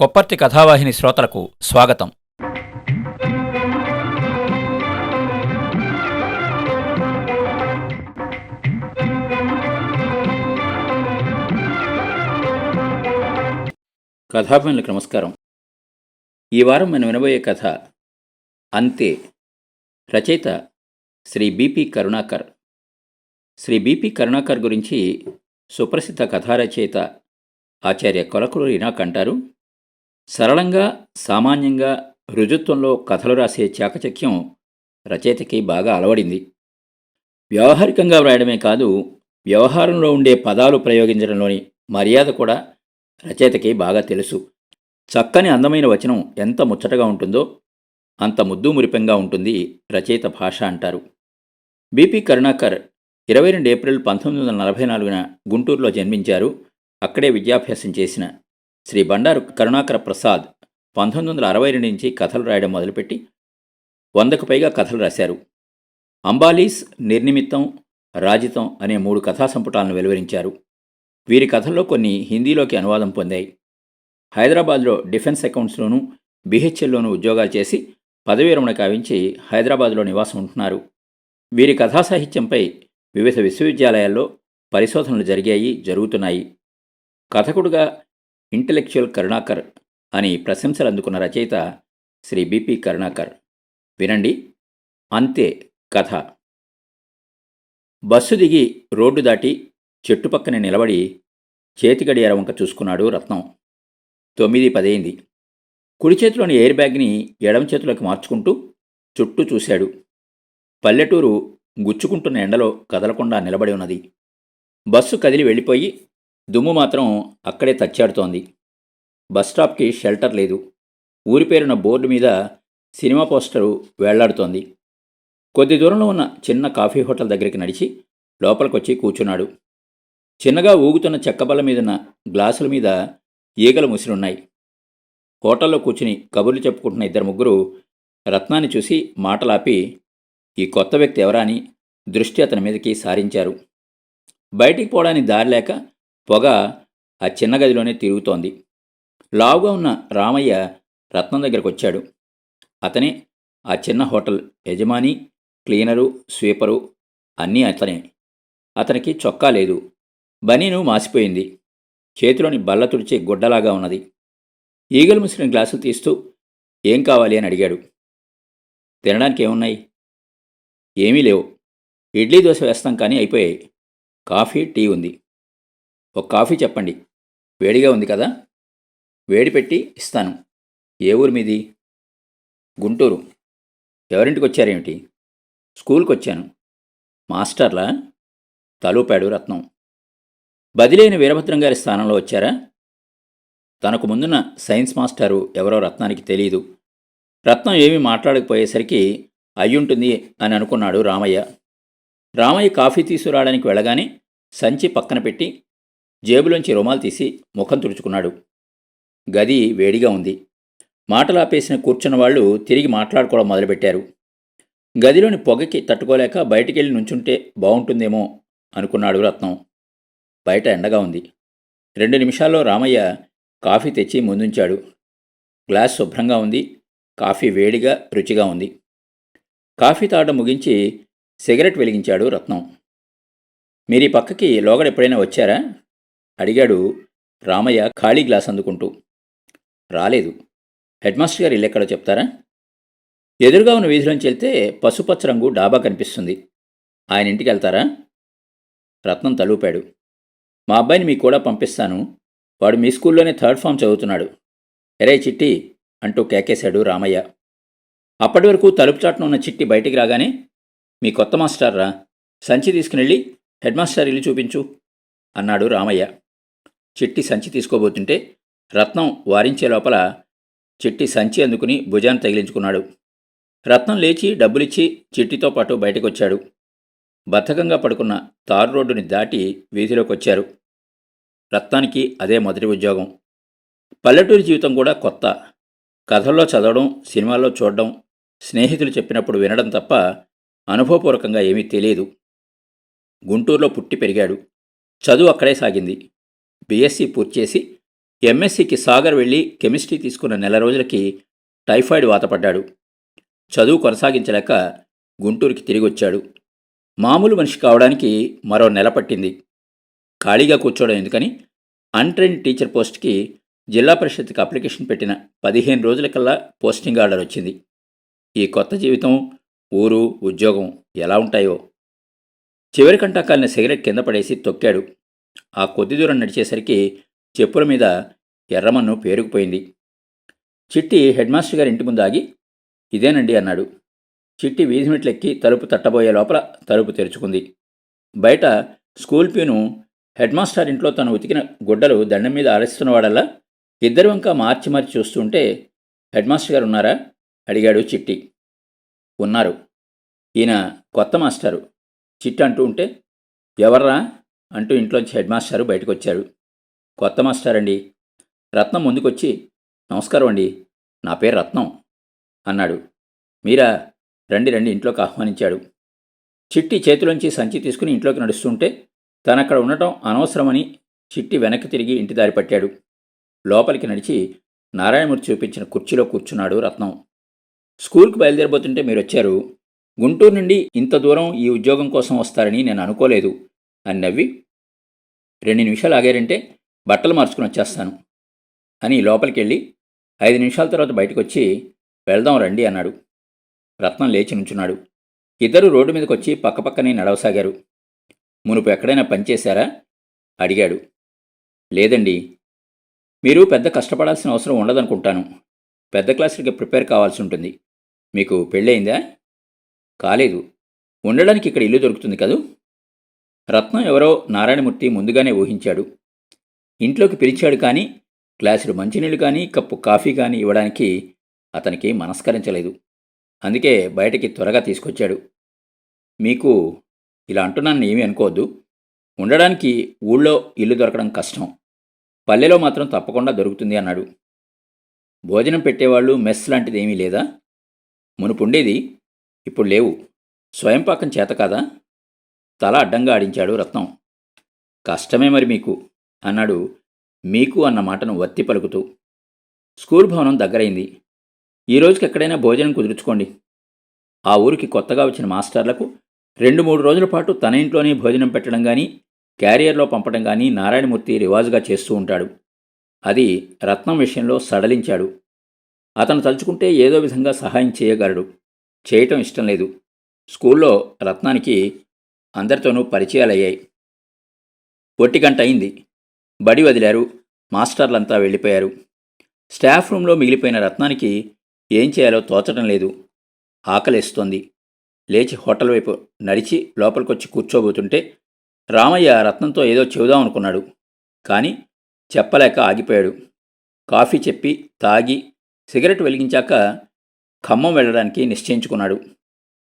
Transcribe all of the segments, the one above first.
కొప్పర్తి కథావాహిని శ్రోతలకు స్వాగతం. కథాభిమానులకు నమస్కారం. ఈ వారం మనం వినబోయే కథ అంతే. రచయిత Shri B P Karunakar. Shri B P Karunakar గురించి సుప్రసిద్ధ కథా రచయిత ఆచార్య కొలకుడు ఇనాక్ అంటారు. సరళంగా సామాన్యంగా రుజుత్వంలో కథలు రాసే చాకచక్యం రచయితకి బాగా అలవడింది. వ్యవహారికంగా వ్రాయడమే కాదు వ్యవహారంలో ఉండే పదాలు ప్రయోగించడంలోని మర్యాద కూడా రచయితకి బాగా తెలుసు. చక్కని అందమైన వచనం ఎంత ముచ్చటగా ఉంటుందో అంత ముద్దు మురిపెంగా ఉంటుంది రచయిత భాష అంటారు. బిపి కరుణాకర్ ఇరవై రెండు ఏప్రిల్ పంతొమ్మిది వందల నలభై నాలుగున గుంటూరులో జన్మించారు. అక్కడే విద్యాభ్యాసం చేసిన శ్రీ బండారు కరుణాకర ప్రసాద్ పంతొమ్మిది వందల అరవై రెండు నుంచి కథలు రాయడం మొదలుపెట్టి వందకు పైగా కథలు రాశారు. అంబాలీస్ నిర్నిమిత్తం రాజితం అనే మూడు కథా సంపుటాలను వెలువరించారు. వీరి కథల్లో కొన్ని హిందీలోకి అనువాదం పొందాయి. హైదరాబాద్లో డిఫెన్స్ అకౌంట్స్లోనూ బిహెచ్ఎల్లోనూ ఉద్యోగాలు చేసి పదవీ విరమణ కావించి హైదరాబాద్లో నివాసం ఉంటున్నారు. వీరి కథా సాహిత్యంపై వివిధ విశ్వవిద్యాలయాల్లో పరిశోధనలు జరిగాయి జరుగుతున్నాయి. కథకుడుగా ఇంటలెక్చువల్ కరుణాకర్ అని ప్రశంసలు అందుకున్న రచయిత శ్రీ బిపి కరుణాకర్. వినండి. అంతే కథ. బస్సు దిగి రోడ్డు దాటి చెట్టు పక్కనే నిలబడి చేతిగడియార వంక చూసుకున్నాడు రత్నం. తొమ్మిది పదైంది. కుడి చేతిలోని ఎయిర్ బ్యాగ్ని ఎడమ చేతిలోకి మార్చుకుంటూ చుట్టూ చూశాడు. పల్లెటూరు గుచ్చుకుంటున్న ఎండలో కదలకుండా నిలబడి ఉన్నది. బస్సు కదిలి వెళ్ళిపోయి దుమ్ము మాత్రం అక్కడే తచ్చాడుతోంది. బస్ స్టాప్కి షెల్టర్ లేదు. ఊరి పేరున బోర్డు మీద సినిమా పోస్టరు వేళ్ళాడుతోంది. కొద్ది దూరంలో ఉన్న చిన్న కాఫీ హోటల్ దగ్గరికి నడిచి లోపలికొచ్చి కూర్చున్నాడు. చిన్నగా ఊగుతున్న చెక్కబల్ల మీదున్న గ్లాసుల మీద ఈగలు ముసిరున్నాయి. హోటల్లో కూర్చుని కబుర్లు చెప్పుకుంటున్న ఇద్దరు ముగ్గురు రత్నాన్ని చూసి మాటలాపి ఈ కొత్త వ్యక్తి ఎవరా? అని దృష్టి అతని మీదకి సారించారు. బయటికి పోవడానికి దారి లేక పొగ ఆ చిన్న గదిలోనే తిరుగుతోంది. లావుగా ఉన్న రామయ్య రత్నం దగ్గరకు వచ్చాడు. అతనే ఆ చిన్న హోటల్ యజమాని క్లీనరు స్వీపరు అన్నీ అతనే. అతనికి చొక్కా లేదు. బనీను మాసిపోయింది. చేతిలోని బల్ల తుడిచే గుడ్డలాగా ఉన్నది. ఈగలు ముసిన గ్లాసులు తీస్తూ ఏం కావాలి అని అడిగాడు. తినడానికి ఏమున్నాయి? ఏమీ లేవు. ఇడ్లీ దోశ వేస్తాం కానీ అయిపోయాయి. కాఫీ టీ ఉంది. ఒక కాఫీ చెప్పండి. వేడిగా ఉంది కదా? వేడి పెట్టి ఇస్తాను. ఏ ఊరు మీది? గుంటూరు. ఎవరింటికి వచ్చారేమిటి? స్కూల్కి వచ్చాను. మాస్టర్లా? తలూపాడు రత్నం. బదిలైన వీరభద్రం గారి స్థానంలో వచ్చారా? తనకు ముందున్న సైన్స్ మాస్టారు ఎవరో రత్నానికి తెలియదు రత్నం ఏమీ మాట్లాడకపోయేసరికి అయ్యుంటుంది అని అనుకున్నాడు రామయ్య. రామయ్య కాఫీ తీసుకురావడానికి వెళ్ళగానే సంచి పక్కన పెట్టి జేబులోంచి రుమాలు తీసి ముఖం తుడుచుకున్నాడు. గది వేడిగా ఉంది. మాటలాపేసిన కూర్చున్న వాళ్ళు తిరిగి మాట్లాడుకోవడం మొదలుపెట్టారు. గదిలోని పొగకి తట్టుకోలేక బయటికెళ్ళి నుంచుంటే బాగుంటుందేమో అనుకున్నాడు రత్నం. బయట ఎండగా ఉంది. రెండు నిమిషాల్లో రామయ్య కాఫీ తెచ్చి ముందుంచాడు. గ్లాస్ శుభ్రంగా ఉంది. కాఫీ వేడిగా రుచిగా ఉంది. కాఫీ తాగడం ముగించి సిగరెట్ వెలిగించాడు రత్నం. మీరు ఈ పక్కకి లోగడ ఎప్పుడైనా వచ్చారా? అడిగాడు రామయ్య ఖాళీ గ్లాస్ అందుకుంటూ. రాలేదు. హెడ్ మాస్టర్ గారు ఇల్లెక్కడో చెప్తారా? ఎదురుగా ఉన్న వీధిలోంచి వెళ్తే పసుపచ్చ రంగు డాబా కనిపిస్తుంది. ఆయన ఇంటికి వెళ్తారా? రత్నం తలూపాడు. మా అబ్బాయిని మీకు కూడా పంపిస్తాను. వాడు మీ స్కూల్లోనే థర్డ్ ఫామ్ చదువుతున్నాడు. ఎరే చిట్టి అంటూ కేకేశాడు రామయ్య. అప్పటి వరకు తలుపు చాటున ఉన్న చిట్టి బయటికి రాగానే మీ కొత్త మాస్టర్ రా సంచి తీసుకునెళ్ళి హెడ్ మాస్టర్ ఇల్లు చూపించు అన్నాడు రామయ్య. చిట్టి సంచి తీసుకోబోతుంటే రత్నం వారించే లోపల చిట్టి సంచి అందుకుని భుజాన్ని తగిలించుకున్నాడు. రత్నం లేచి డబ్బులిచ్చి చిట్టితో పాటు బయటకొచ్చాడు. బద్ధకంగా పడుకున్న తారు రోడ్డుని దాటి వీధిలోకి వచ్చారు రత్నానికి అదే మొదటి ఉద్యోగం. పల్లెటూరి జీవితం కూడా కొత్త. కథల్లో చదవడం సినిమాల్లో చూడడం స్నేహితులు చెప్పినప్పుడు వినడం తప్ప అనుభవపూర్వకంగా ఏమీ తెలియదు. గుంటూరులో పుట్టి పెరిగాడు. చదువు అక్కడే సాగింది. బీఎస్సీ పూర్తి చేసి ఎంఎస్సీకి సాగర్ వెళ్ళి కెమిస్ట్రీ తీసుకున్న నెల రోజులకి టైఫాయిడ్ వాతపడ్డాడు. చదువు కొనసాగించలేక గుంటూరుకి తిరిగి వచ్చాడు. మామూలు మనిషి కావడానికి మరో నెల పట్టింది. ఖాళీగా కూర్చోవడం ఎందుకని? అన్ట్రైన్ టీచర్ పోస్ట్కి జిల్లా పరిషత్కి అప్లికేషన్ పెట్టిన పదిహేను రోజులకల్లా పోస్టింగ్ ఆర్డర్ వచ్చింది. ఈ కొత్త జీవితం ఊరు ఉద్యోగం ఎలా ఉంటాయో? చివరి కంటా కాలిన సిగరెట్ కింద పడేసి తొక్కాడు. ఆ కొద్ది దూరం నడిచేసరికి చెప్పుల మీద ఎర్రమన్ను పేరుకుపోయింది. చిట్టి హెడ్ మాస్టర్ గారి ఇంటి ముందు ఆగి ఇదేనండి అన్నాడు. చిట్టి వీధి మెట్లెక్కి తలుపు తట్టబోయే లోపల తలుపు తెరుచుకుంది. బయట స్కూల్ ప్యూను హెడ్ మాస్టర్ ఇంట్లో తను ఉతికిన గుడ్డలు దండం మీద ఆరేస్తున్నవాడల్లా ఇద్దరు వంక మార్చి మార్చి చూస్తుంటే హెడ్ మాస్టర్ గారు ఉన్నారా? అడిగాడు చిట్టి. ఉన్నారు. ఈయన కొత్త మాస్టారు. చిట్టి అంటూ ఉంటే ఎవర్రా? అంటూ ఇంట్లోంచి హెడ్ మాస్టారు బయటకు వచ్చారు కొత్త మాస్టర్ అండి. రత్నం ముందుకొచ్చి నమస్కారం అండి. నా పేరు రత్నం అన్నాడు. మీరా? రండి రండి ఇంట్లోకి ఆహ్వానించాడు. చిట్టి చేతిలోంచి సంచి తీసుకుని ఇంట్లోకి నడుస్తుంటే తనక్కడ ఉండటం అనవసరమని చిట్టి వెనక్కి తిరిగి ఇంటి దారి పట్టాడు. లోపలికి నడిచి నారాయణమూర్తి చూపించిన కుర్చీలో కూర్చున్నాడు రత్నం. స్కూల్కి బయలుదేరబోతుంటే మీరు వచ్చారు గుంటూరు నుండి ఇంత దూరం ఈ ఉద్యోగం కోసం వస్తారని నేను అనుకోలేదు. అని నవ్వి రెండు నిమిషాలు ఆగారంటే బట్టలు మార్చుకుని వచ్చేస్తాను అని లోపలికి వెళ్ళి ఐదు నిమిషాల తర్వాత బయటకు వచ్చి వెళ్దాం రండి అన్నాడు. రత్నం లేచి నుంచున్నాడు. ఇద్దరు రోడ్డు మీదకి వచ్చి పక్కపక్కనే నడవసాగారు. మునుపు ఎక్కడైనా పనిచేశారా అడిగాడు. లేదండి. మీరు పెద్ద కష్టపడాల్సిన అవసరం ఉండదనుకుంటాను. పెద్ద క్లాసులకి ప్రిపేర్ కావాల్సి ఉంటుంది. మీకు పెళ్ళయిందా? కాలేదు. ఉండడానికి ఇక్కడ ఇల్లు దొరుకుతుంది కదూ? రత్నం ఎవరో నారాయణమూర్తి ముందుగానే ఊహించాడు. ఇంట్లోకి పిలిచాడు కానీ గ్లాసుడు మంచినీళ్ళు కానీ కప్పు కాఫీ కానీ ఇవ్వడానికి అతనికి మనస్కరించలేదు. అందుకే బయటికి త్వరగా తీసుకొచ్చాడు. మీకు ఇలా అంటున్నాను ఏమీ అనుకోవద్దు. ఉండడానికి ఊళ్ళో ఇల్లు దొరకడం కష్టం. పల్లెలో మాత్రం తప్పకుండా దొరుకుతుంది అన్నాడు. భోజనం పెట్టేవాళ్ళు మెస్ లాంటిది ఏమీ లేదా? మునుపుండేది ఇప్పుడు లేవు. స్వయం పాకం చేత కాదా? తల అడ్డంగా ఆడించాడు రత్నం. కష్టమే మరి మీకు అన్నాడు మీకు అన్న మాటను వత్తి పలుకుతూ. స్కూల్ భవనం దగ్గరైంది. ఈ రోజుకి ఎక్కడైనా భోజనం కుదుర్చుకోండి. ఆ ఊరికి కొత్తగా వచ్చిన మాస్టర్లకు రెండు మూడు రోజుల పాటు తన ఇంట్లోనే భోజనం పెట్టడం కానీ క్యారియర్లో పంపడం కానీ నారాయణమూర్తి రివాజుగా చేస్తూ ఉంటాడు. అది రత్నం విషయంలో సడలించాడు. అతను తలుచుకుంటే ఏదో విధంగా సహాయం చేయగలడు. చేయటం ఇష్టం లేదు. స్కూల్లో రత్నానికి అందరితోనూ పరిచయాలయ్యాయి. ఒట్టి గంట అయింది బడి వదిలారు. మాస్టర్లంతా వెళ్ళిపోయారు. స్టాఫ్ రూమ్లో మిగిలిపోయిన రత్నానికి ఏం చేయాలో తోచడం లేదు. ఆకలేస్తోంది. లేచి హోటల్ వైపు నడిచి లోపలికొచ్చి కూర్చోబోతుంటే రామయ్య రత్నంతో ఏదో చెబుదాం అనుకున్నాడు కానీ చెప్పలేక ఆగిపోయాడు. కాఫీ చెప్పి తాగి సిగరెట్ వెలిగించాక ఖమ్మం వెళ్ళడానికి నిశ్చయించుకున్నాడు.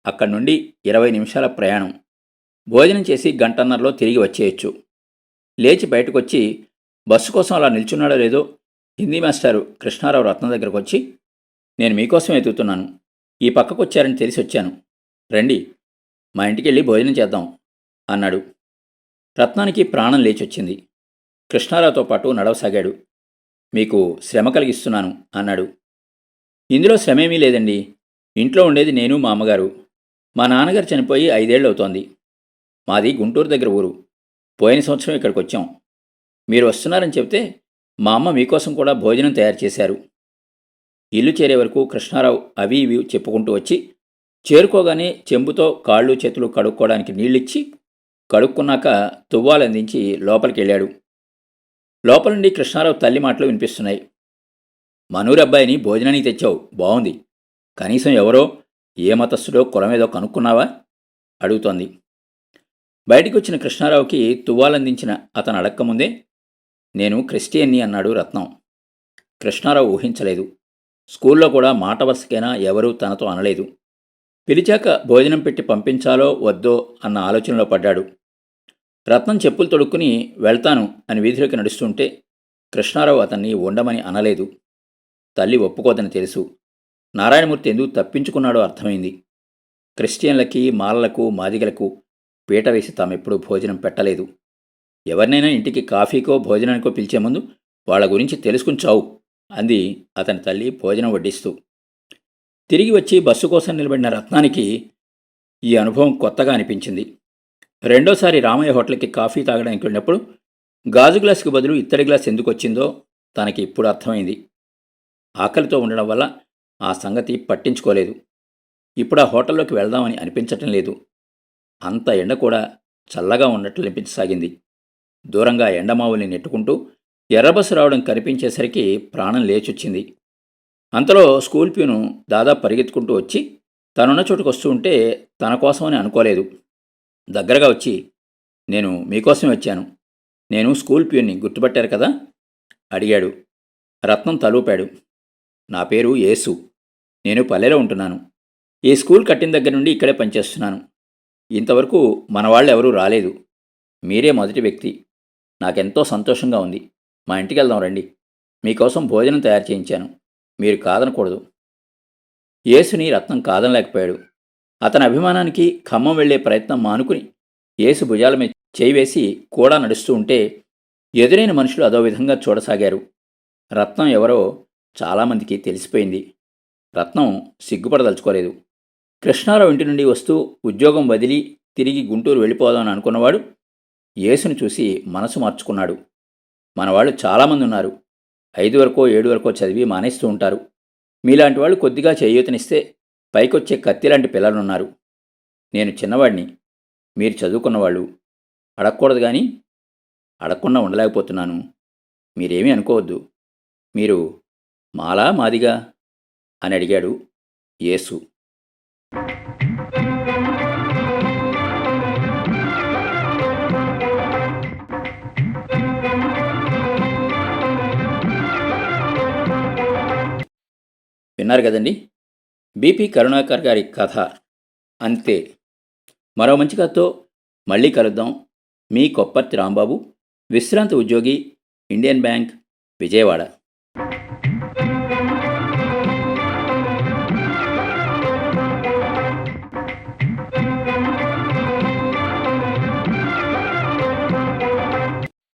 అక్కడి నుండి ఇరవై నిమిషాల ప్రయాణం. భోజనం చేసి గంటన్నరలో తిరిగి వచ్చేయచ్చు. లేచి బయటకొచ్చి బస్సు కోసం అలా నిల్చున్నాడో లేదో హిందీ మాస్టారు కృష్ణారావు రత్నం దగ్గరకు వచ్చి నేను మీకోసం ఎదుగుతున్నాను. ఈ పక్కకు వచ్చారని తెలిసి వచ్చాను. రండి మా ఇంటికి వెళ్ళి భోజనం చేద్దాం అన్నాడు. రత్నానికి ప్రాణం లేచొచ్చింది. కృష్ణారావుతో పాటు నడవసాగాడు. మీకు శ్రమ కలిగిస్తున్నాను అన్నాడు. ఇందులో శ్రమేమీ లేదండి. ఇంట్లో ఉండేది నేను మా అమ్మగారు. మా నాన్నగారు చనిపోయి ఐదేళ్ళు అవుతోంది మాది గుంటూరు దగ్గర ఊరు. పోయిన సంవత్సరం ఇక్కడికి వచ్చాం. మీరు వస్తున్నారని చెప్తే మా అమ్మ మీకోసం కూడా భోజనం తయారు చేశారు. ఇల్లు చేరే వరకు కృష్ణారావు అవి ఇవి చెప్పుకుంటూ వచ్చి చేరుకోగానే చెంబుతో కాళ్ళు చేతులు కడుక్కోవడానికి నీళ్ళిచ్చి కడుక్కున్నాక తువ్వాలందించి లోపలికి వెళ్ళాడు లోపల నుండి కృష్ణారావు తల్లి మాటలు వినిపిస్తున్నాయి. మనూరు అబ్బాయిని భోజనానికి తెచ్చావు బాగుంది కనీసం ఎవరో ఏ మతస్థుడో కులమేదో కనుక్కున్నావా? అడుగుతోంది. బయటికి వచ్చిన కృష్ణారావుకి తువ్వాలందించిన అతను అడక్కముందే నేను క్రిస్టియన్ని అన్నాడు రత్నం. కృష్ణారావు ఊహించలేదు. స్కూల్లో కూడా మాట వరుసకైనా ఎవరూ తనతో అనలేదు. పిలిచాక భోజనం పెట్టి పంపించాలో వద్దో అన్న ఆలోచనలో పడ్డాడు. రత్నం చెప్పులు తొడుక్కుని వెళ్తాను అని వీధిలోకి నడుస్తుంటే కృష్ణారావు అతన్ని ఉండమని అనలేదు. తల్లి ఒప్పుకోదని తెలుసు. నారాయణమూర్తి ఎందుకు తప్పించుకున్నాడో అర్థమైంది. క్రిస్టియన్లకి మాలలకు మాదిగలకు పీట వేసి తామెప్పుడూ భోజనం పెట్టలేదు. ఎవరినైనా ఇంటికి కాఫీకో భోజనానికో పిలిచే ముందు వాళ్ళ గురించి తెలుసుకుని చావు అంది అతని తల్లి భోజనం వడ్డిస్తూ. తిరిగి వచ్చి బస్సు కోసం నిలబడిన రత్నానికి ఈ అనుభవం కొత్తగా అనిపించింది. రెండోసారి రామయ్య హోటల్కి కాఫీ తాగడానికి వెళ్ళినప్పుడు గాజు గ్లాసుకు బదులు ఇత్తడి గ్లాస్ ఎందుకు వచ్చిందో తనకి ఇప్పుడు అర్థమైంది. ఆకలితో ఉండడం వల్ల ఆ సంగతి పట్టించుకోలేదు. ఇప్పుడు ఆ హోటల్లోకి వెళ్దామని అనిపించటం లేదు. అంత ఎండ కూడా చల్లగా ఉన్నట్లు అనిపించసాగింది. దూరంగా ఎండమావుల్ని నెట్టుకుంటూ ఎర్రబస్సు రావడం కనిపించేసరికి ప్రాణం లేచొచ్చింది. అంతలో స్కూల్ ప్యూను దాదాపు పరిగెత్తుకుంటూ వచ్చి తనున్న చోటుకు వస్తూ ఉంటే తన కోసమని అనుకోలేదు. దగ్గరగా వచ్చి నేను మీకోసం వచ్చాను. నేను స్కూల్ ప్యూన్ని గుర్తుపట్టారు కదా? అడిగాడు. రత్నం తలూపాడు. నా పేరు యేసు. నేను పల్లెలో ఉంటున్నాను. ఈ స్కూల్ కట్టిన దగ్గర నుండి ఇక్కడే పనిచేస్తున్నాను. ఇంతవరకు మనవాళ్ళు ఎవరూ రాలేదు. మీరే మొదటి వ్యక్తి. నాకెంతో సంతోషంగా ఉంది. మా ఇంటికి వెళ్దాం రండి. మీకోసం భోజనం తయారు చేయించాను. మీరు కాదనకూడదు. యేసుని రత్నం కాదనలేకపోయాడు. అతని అభిమానానికి ఖమ్మం వెళ్ళే ప్రయత్నం మానుకుని యేసు భుజాల మీద చేయి వేసి కూడా నడుస్తూ ఉంటే ఎదురైన మనుషులు అదో విధంగా చూడసాగారు. రత్నం ఎవరో చాలామందికి తెలిసిపోయింది. రత్నం సిగ్గుపడదలుచుకోలేదు. కృష్ణారావు ఇంటి నుండి వస్తూ ఉద్యోగం వదిలి తిరిగి గుంటూరు వెళ్ళిపోదామని అనుకున్నవాడు యేసుని చూసి మనసు మార్చుకున్నాడు. మనవాళ్ళు చాలామంది ఉన్నారు. ఐదు వరకో ఏడు వరకో చదివి మానేస్తూ ఉంటారు. మీలాంటి వాళ్ళు కొద్దిగా చేయూతనిస్తే పైకొచ్చే కత్తి లాంటి పిల్లలున్నారు. నేను చిన్నవాడిని. మీరు చదువుకున్నవాళ్ళు. అడగకూడదు కానీ అడగకుండా ఉండలేకపోతున్నాను. మీరేమీ అనుకోవద్దు. మీరు మాలా మాదిగా? అని అడిగాడు యేసు. విన్నారు కదండి? బీపీ కరుణాకర్ గారి కథ. అంతే. మరో మంచి కథతో మళ్ళీ కలుద్దాం. మీ కొప్పర్తి రాంబాబు విశ్రాంతి ఉద్యోగి ఇండియన్ బ్యాంక్ విజయవాడ.